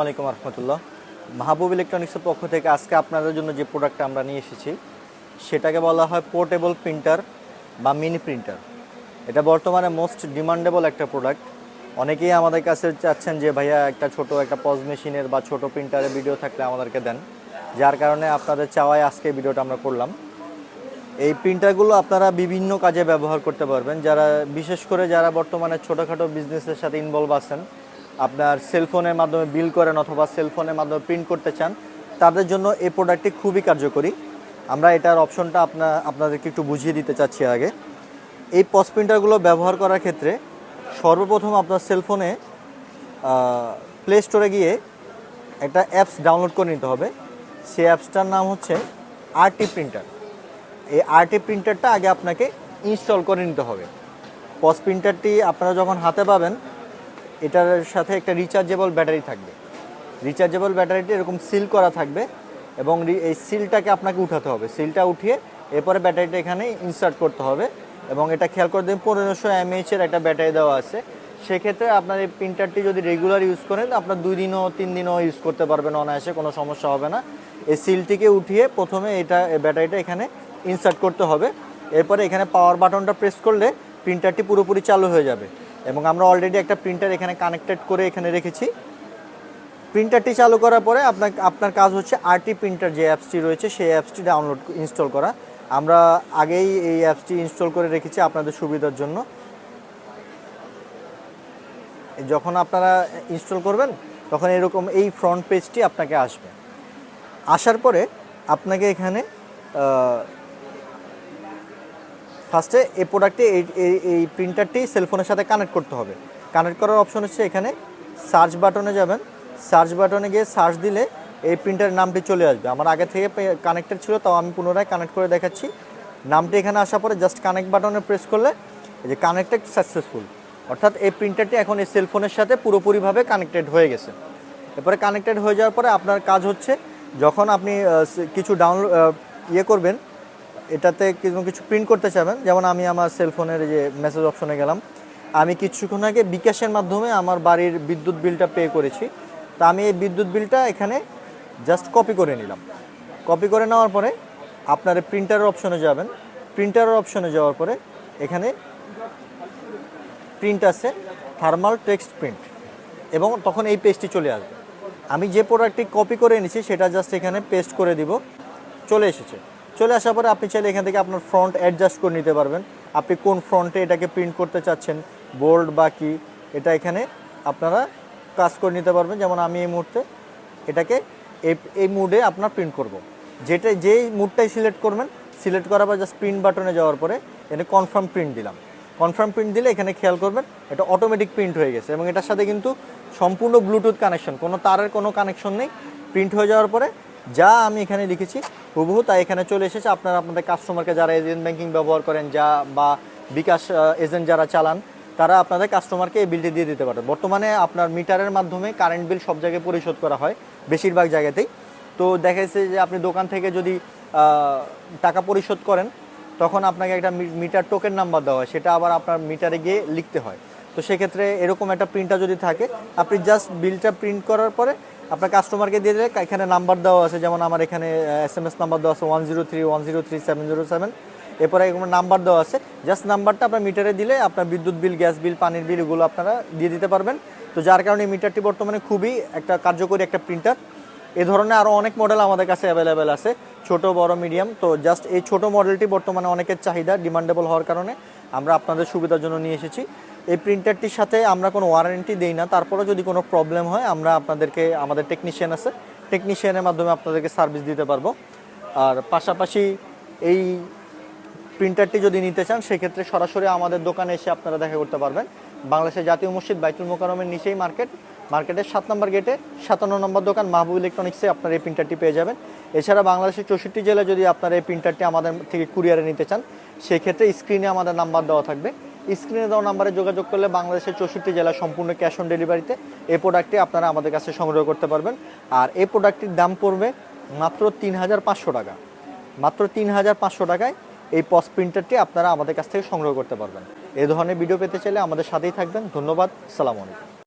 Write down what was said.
আসসালামাইকুম রহমতুল্লাহ। মাহবুব ইলেকট্রনিক্সের পক্ষ থেকে আজকে আপনাদের জন্য যে প্রোডাক্টটা আমরা নিয়ে এসেছি, সেটাকে বলা হয় পোর্টেবল প্রিন্টার বা মিনি প্রিন্টার। এটা বর্তমানে মোস্ট ডিমান্ডেবল একটা প্রোডাক্ট। অনেকেই আমাদের কাছে চাচ্ছেন যে, ভাইয়া, একটা ছোট একটা পজ মেশিনের বা ছোট প্রিন্টারের ভিডিও থাকলে আমাদেরকে দেন। যার কারণে আপনাদের চাওয়ায় আজকে ভিডিওটা আমরা করলাম। এই প্রিন্টারগুলো আপনারা বিভিন্ন কাজে ব্যবহার করতে পারবেন। যারা, বিশেষ করে যারা বর্তমানে ছোটোখাটো বিজনেসের সাথে ইনভলভ আছেন আপনার সেলফোনের মাধ্যমে বিল করেন অথবা সেলফোনের মাধ্যমে প্রিন্ট করতে চান, তাদের জন্য এই প্রোডাক্টটি খুবই কার্যকরী। আমরা এটার অপশনটা আপনার আপনাদেরকে একটু বুঝিয়ে দিতে চাচ্ছি আগে। এই পস প্রিন্টারগুলো ব্যবহার করার ক্ষেত্রে সর্বপ্রথম আপনার সেলফোনে প্লে স্টোরে গিয়ে একটা অ্যাপস ডাউনলোড করে নিতে হবে। সেই অ্যাপসটার নাম হচ্ছে আরটি প্রিন্টার এই আরটি প্রিন্টারটা আগে আপনাকে ইনস্টল করে নিতে হবে। পস প্রিন্টারটি আপনারা যখন হাতে পাবেন এটার সাথে একটা রিচার্জেবল ব্যাটারি থাকবে। রিচার্জেবল ব্যাটারিটি এরকম সিল করা থাকবে এবং এই সিলটাকে আপনাকে উঠাতে হবে। সিলটা উঠিয়ে এরপরে ব্যাটারিটা এখানে ইনসার্ট করতে হবে এবং এটা খেয়াল করে দেবেন পনেরোশো এমএইচের একটা ব্যাটারি দেওয়া আছে। সেক্ষেত্রে আপনার এই প্রিন্টারটি যদি রেগুলার ইউজ করেন, আপনার দুই দিনও, তিন দিনও ইউজ করতে পারবেন অনায়াসে, কোনো সমস্যা হবে না। এই সিলটিকে উঠিয়ে প্রথমে এটা ব্যাটারিটা এখানে ইনসার্ট করতে হবে। এরপরে এখানে পাওয়ার বাটনটা প্রেস করলে প্রিন্টারটি পুরোপুরি চালু হয়ে যাবে। এবং আমরা অলরেডি একটা প্রিন্টার এখানে কানেক্টেড করে এখানে রেখেছি। প্রিন্টারটি চালু করার পরে আপনার আপনার কাজ হচ্ছে আরটি প্রিন্টার যে অ্যাপসটি রয়েছে, সেই অ্যাপসটি ডাউনলোড ইনস্টল করা। আমরা আগেই এই অ্যাপসটি ইনস্টল করে রেখেছি আপনাদের সুবিধার জন্য। যখন আপনারা ইনস্টল করবেন, তখন এরকম এই ফ্রন্ট পেজটি আপনাকে আসবে। আসার পরে আপনাকে এখানে ফার্স্টে এই প্রোডাক্টে এই, এই- প্রিন্টারটি সেলফোনের সাথে কানেক্ট করতে হবে। কানেক্ট করার অপশন হচ্ছে এখানে সার্চ বাটনে যাবেন। সার্চ বাটনে গিয়ে সার্চ দিলে এই প্রিন্টারের নামটি চলে আসবে। আমার আগে থেকে কানেক্টেড ছিল, তাও আমি পুনরায় কানেক্ট করে দেখাচ্ছি। নামটি এখানে আসার পরে জাস্ট কানেক্ট বাটনে প্রেস করলে এই যে কানেক্টেড সাকসেসফুল অর্থাৎ এই প্রিন্টারটি এখন এই সেলফোনের সাথে পুরোপুরিভাবে কানেক্টেড হয়ে গেছে। এরপরে কানেক্টেড হয়ে যাওয়ার পরে আপনার কাজ হচ্ছে, যখন আপনি কিছু ডাউনলোড ইয়ে করবেন এটাতে কিছু কিছু প্রিন্ট করতে চাবেন যেমন আমি আমার সেলফোনের যে মেসেজ অপশনে গেলাম। আমি কিছুক্ষণ আগে বিকাশের মাধ্যমে আমার বাড়ির বিদ্যুৎ বিলটা পে করেছি। তা আমি এই বিদ্যুৎ বিলটা এখানে জাস্ট কপি করে নিলাম। কপি করে নেওয়ার পরে আপনার প্রিন্টারের অপশনে যাবেন। প্রিন্টারের অপশনে যাওয়ার পরে এখানে প্রিন্ট আছে থার্মাল টেক্সট প্রিন্ট এবং তখন এই পেজটি চলে আসবে। আমি যে প্রোডাক্টটি কপি করে এনেছি, সেটা জাস্ট এখানে পেস্ট করে দিব। চলে এসেছে। চলে আসার পরে আপনি চাইলে এখান থেকে আপনার ফ্রন্ট অ্যাডজাস্ট করে নিতে পারবেন। আপনি কোন ফ্রন্টে এটাকে প্রিন্ট করতে চাচ্ছেন বোল্ড বা কি, এটা এখানে আপনারা কাজ করে নিতে পারবেন। যেমন আমি এই মুহূর্তে এটাকে এই মুডে আপনার প্রিন্ট করব। যেটা, যেই মুডটাই সিলেক্ট করবেন সিলেক্ট করার পর জাস্ট প্রিন্ট বাটনে যাওয়ার পরে এখানে কনফার্ম প্রিন্ট দিলাম। কনফার্ম প্রিন্ট দিলে এখানে খেয়াল করবেন, এটা অটোমেটিক প্রিন্ট হয়ে গেছে এবং এটার সাথে কিন্তু সম্পূর্ণ ব্লুটুথ কানেকশন কোনো তারের কোনো কানেকশন নেই। প্রিন্ট হয়ে যাওয়ার পরে যা আমি এখানে লিখেছি হুবহু তাই এখানে চলে এসেছে। আপনারা আপনাদের কাস্টমারকে যারা এজেন্ট ব্যাংকিং ব্যবহার করেন, যা বা বিকাশ এজেন্ট যারা চালান, তারা আপনাদের কাস্টমারকে এই বিলটি দিয়ে দিতে পারে। বর্তমানে আপনার মিটারের মাধ্যমে কারেন্ট বিল সব জায়গায় পরিশোধ করা হয়, বেশিরভাগ জায়গাতেই। তো দেখা যাচ্ছে যে আপনি দোকান থেকে যদি টাকা পরিশোধ করেন, তখন আপনাকে একটা মিটার টোকেন নাম্বার দেওয়া হয়। সেটা আবার আপনার মিটারে গিয়ে লিখতে হয়। তো সেক্ষেত্রে এরকম একটা প্রিন্টার যদি থাকে, আপনি জাস্ট বিলটা প্রিন্ট করার পরে আপনার কাস্টমারকে দিয়ে দিলে এখানে নাম্বার দেওয়া আছে, যেমন আমার এখানে এস এম এস নাম্বার দেওয়া আছে one zero three one zero three seven zero seven এরপরে এরকম নাম্বার দেওয়া আছে জাস্ট নাম্বারটা আপনার মিটারে দিলে আপনার বিদ্যুৎ বিল, গ্যাস বিল, পানির বিল, এগুলো আপনারা দিয়ে দিতে পারবেন। তো যার কারণে মিটারটি বর্তমানে খুবই একটা কার্যকরী একটা প্রিন্টার এ ধরনের আরও অনেক মডেল আমাদের কাছে অ্যাভেলেবেল আছে, ছোট, বড় মিডিয়াম তো জাস্ট এই ছোট মডেলটি বর্তমানে অনেকের চাহিদা ডিমান্ডেবল হওয়ার কারণে আমরা আপনাদের সুবিধার জন্য নিয়ে এসেছি। এই প্রিন্টারটির সাথে আমরা কোনো ওয়ারেন্টি দিই না। তারপরে যদি কোনো প্রবলেম হয়, আমরা আপনাদেরকে, আমাদের টেকনিশিয়ান আছে। টেকনিশিয়ানের মাধ্যমে আপনাদেরকে সার্ভিস দিতে পারব। আর পাশাপাশি এই প্রিন্টারটি যদি নিতে চান, সেক্ষেত্রে সরাসরি আমাদের দোকানে এসে আপনারা দেখা করতে পারবেন। বাংলাদেশের জাতীয় মসজিদ বাইতুল মোকারমের নিচেই মার্কেট মার্কেটের সাত নম্বর গেটে সাতান্ন নম্বর দোকান মাহবুব ইলেকট্রনিক্সে আপনার এই প্রিন্টারটি পেয়ে যাবেন। এছাড়া বাংলাদেশের চৌষট্টি জেলায় যদি আপনার এই প্রিন্টারটি আমাদের থেকে কুরিয়ারে নিতে চান, সেক্ষেত্রে স্ক্রিনে আমাদের নাম্বার দেওয়া থাকবে। স্ক্রিনে দেওয়া নাম্বারে যোগাযোগ করলে বাংলাদেশের চৌষট্টি জেলা সম্পূর্ণ ক্যাশ অন ডেলিভারিতে এই প্রোডাক্টটি আপনারা আমাদের কাছে সংগ্রহ করতে পারবেন। আর এই প্রোডাক্টটির দাম পড়বে মাত্র তিন হাজার পাঁচশো টাকা। মাত্র তিন হাজার পাঁচশো টাকায় এই পস প্রিন্টারটি আপনারা আমাদের কাছ থেকে সংগ্রহ করতে পারবেন। এ ধরনের ভিডিও পেতে চাইলে আমাদের সাথেই থাকবেন। ধন্যবাদ। সালাম আলাইকুম।